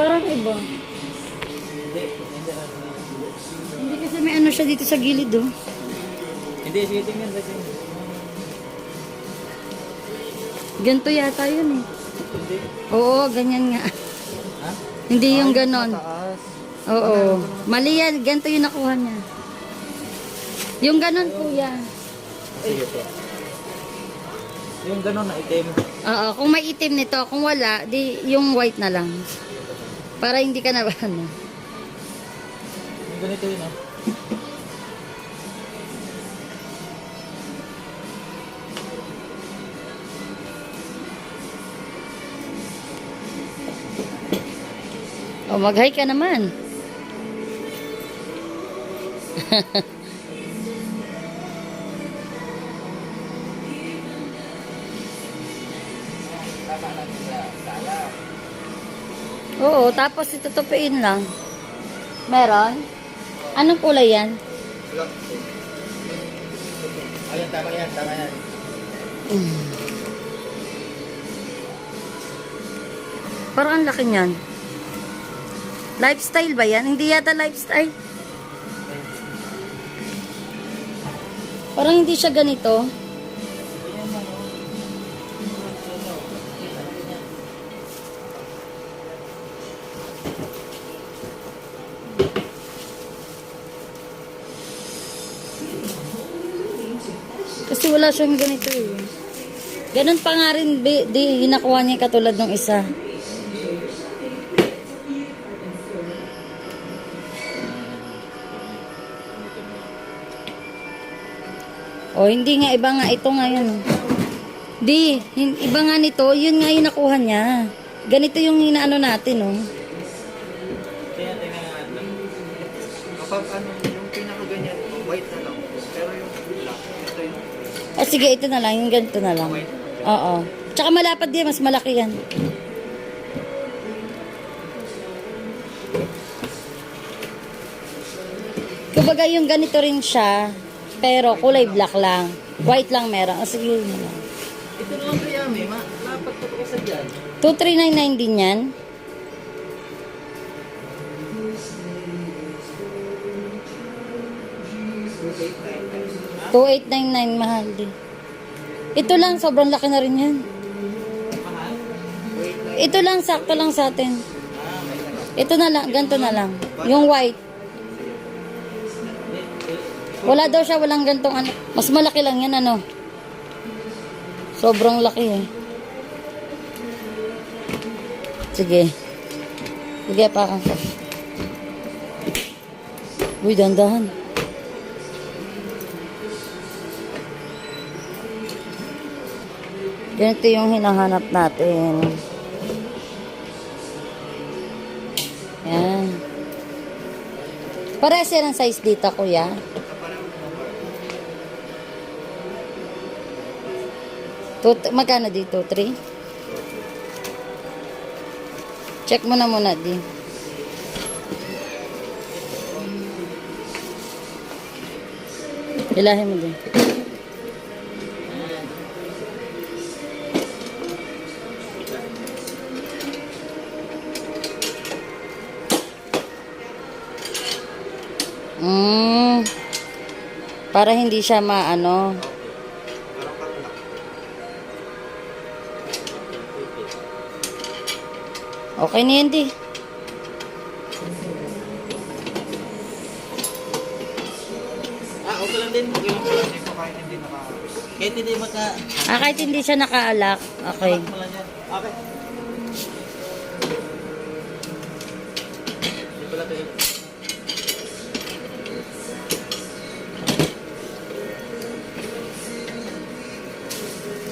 Parang iba. Hindi, kasi may ano siya dito sa gilid oh. Hindi, sige tingnan kasi. Ganito yata yun eh. Hindi. Oo, ganyan nga. Ha? Hindi yung ganon. Mataas. Oo. Mali yan. Ganito yung nakuha niya. Yung ganon kuya. Sige po. Yung gano'n na itim. Oo, kung may itim nito, kung wala, di yung white na lang. Para hindi ka na ano. Ganito yun ah. O, mag-hi ka naman. Oo, tapos itutupiin lang. Meron? Anong kulay yan? Ayan, tama yan, tama yan. Parang ang laki niyan. Lifestyle ba yan? Hindi yata lifestyle. Parang hindi siya ganito. Kasi wala siyang ganito eh. Ganun pa nga rin, di, di hinakuha niya katulad ng isa. O, hindi nga, iba nga, ito nga yun. Di, iba nga nito, yun nga yung nakuha niya. Ganito yung inaano natin, oh. Kapag ano, yung pinakaganyan, white na lang. Pero yung black, ito yung O, sige, ito na lang, yung ganito na lang. Oo. Tsaka malapad din, mas malaki yan. Kumbaga yung ganito rin siya, pero kulay black lang. White lang meron. O, sige, yun na lang. Ito na lang kaya may ma. Dapat ko kasi dyan. 2399 din yan. Two eight nine nine mahal din. Ito lang, sobrang laki na rin yan. Ito lang, sakto lang sa atin. Ito na lang, ganito na lang. Yung white. Wala daw siya, walang gantong ano. Mas malaki lang yan, ano. Sobrang laki eh. Sige. Sige pa ako. Uy, dandahan. Ganito yung hinahanap natin. Yan. Parehas yan ang size dito, kuya. Tut magkano dito? 3? Check mo na muna, di. Ilahin mo din. Mm. Para hindi siya maano. Okay na yan, di. Ah, okay lang din. Okay lang pala. kahit hindi naka... Kahit hindi maka... Ah, kahit hindi siya nakaalak. Okay. Okay.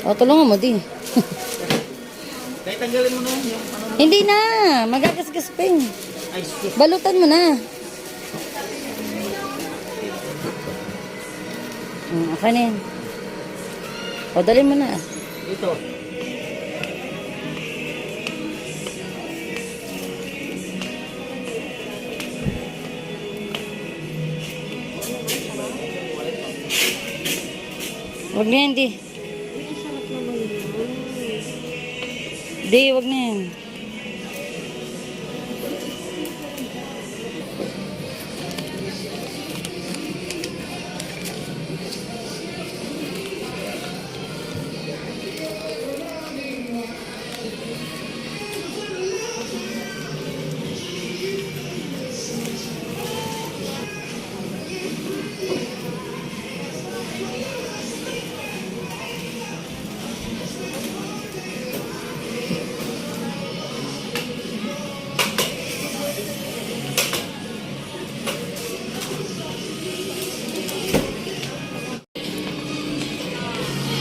O, tulungan mo, di. Kahit tanggalin mo na yun, yung ano. Hindi na. Magagasgas pa yun. Ay, sus. Balutan mo na. Hmm, okay na yan. O, dali mo na. Ito. Huwag na yan, di. Di, huwag na yan.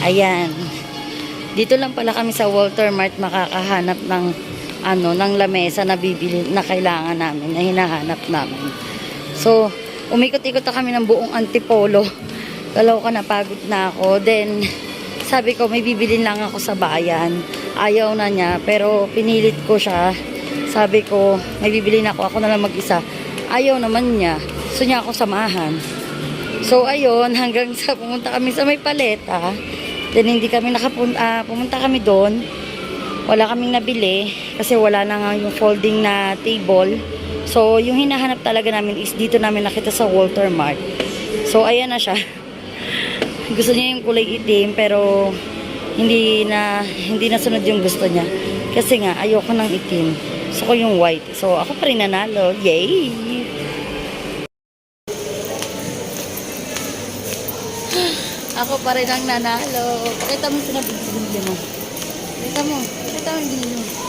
Ayan. Dito lang pala kami sa Walter Mart makakahanap ng ano, ng lamesa na bibili na kailangan namin, na hinahanap namin. So, umikot-ikot na kami ng buong antipolo. Kalaw ko napagod na ako. Then, sabi ko, may bibili lang ako sa bayan. Ayaw na niya, pero pinilit ko siya. Sabi ko, may bibili na ako, ako na lang mag-isa. Ayaw naman niya. Gusto niya ako samahan. So, ayun, hanggang sa pumunta kami sa may paleta. Then, hindi kami nakapunta, pumunta kami doon. Wala kaming nabili kasi wala na nga yung folding na table. So, yung hinahanap talaga namin is dito namin nakita sa Walter Mart. So, ayan na siya. Gusto niya yung kulay itim pero hindi na hindi na sunod yung gusto niya. Kasi nga, ayoko ng itim. Gusto ko yung white. So, ako pa rin nanalo. Yay! Ako pa rin ang nanalo. Pakita mo sinabi mo. Pakita mo. Pakita mo yung binili mo.